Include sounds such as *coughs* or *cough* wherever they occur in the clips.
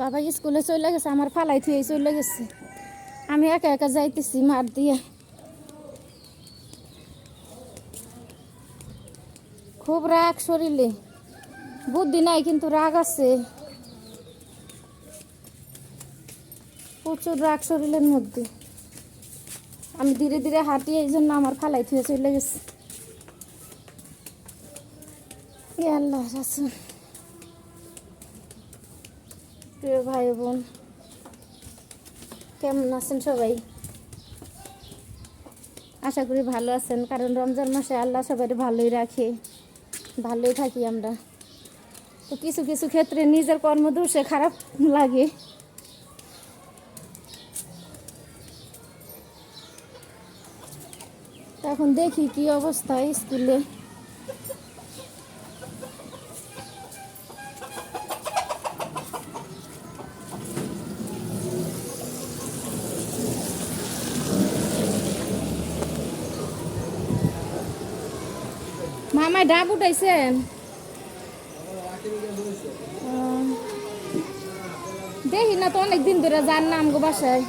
বাবা স্কুলে চলে গেছে, আমার ফালাই থুয়ে চলে গেছে। আমি একা একা যাইতেছি মার দিয়ে। খুব রাগ শরীরে। বুদ্ধি নাই, কিন্তু রাগ আছে। প্রচুর রাগ শরীরের মধ্যে। আমি ধীরে ধীরে হাঁটি, এই জন্য আমার ফালাই থুয়ে চলে গেছে। আল্লাহ রাসুল প্রিয় ভাই বোন, কেমন আছেন সবাই? আশা করি ভালো আছেন, কারণ রমজান মাসে আল্লাহ সবাই ভালোই রাখে, ভালোই থাকি আমরা। তো কিছু কিছু ক্ষেত্রে নিজের কর্মদোষে খারাপ লাগে। এখন দেখি কি অবস্থা স্কুলে। মামায় ডাব উঠাইছেন দেখি না তো অনেক দিন ধরে যার নাম গো বাসায়।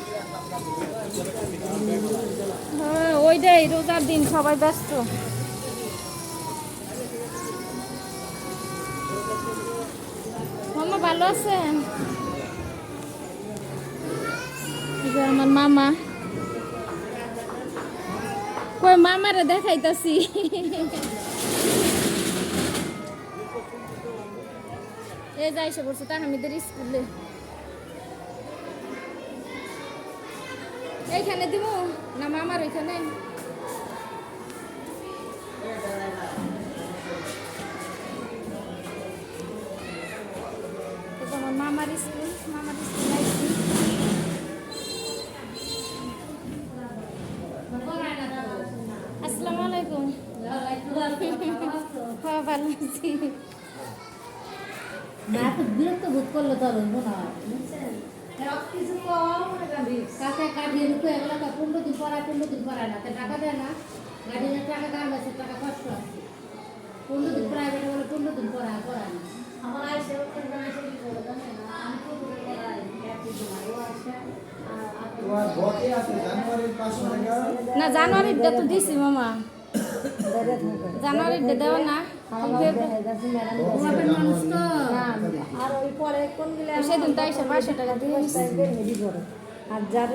হ্যাঁ ওইটাই রোজার দিন সবাই ব্যস্ত। মামা ভালো আছেন? আমার মামা। কই মামারে দেখাইতাছি। এ যাই সে বলছে তাহামিদের স্কুলে। এইখানে দিব না মামার ওইখানে? তো তোমার মামার স্কুল মামার স্কুল আসসালামু আলাইকুম। হ্যাঁ ভালো আছি। না তো বিরক্ত বোধ করল মনে হয় কিছু কম কাছে কাটিয়ে ঢুকে এগুলো তো পনেরো দিন পড়ায় পনেরো দিন পড়ায় না। টাকা দেয় না। গার্ডিয়ানের টাকা দাম আছে টাকা কষ্ট আছে। পনেরো দিন প্রাইভেটে বলে পনেরো দিন পড়ায় পড়ায় না। আমার আসে না। জানুয়ারিটা তো দিছি মামা। *coughs* জানুয়ারিটা দেও না। তো আর ওই পরে কোনগুলো সেদিন তো সে পাঁচশো টাকা দিয়ে। আর যার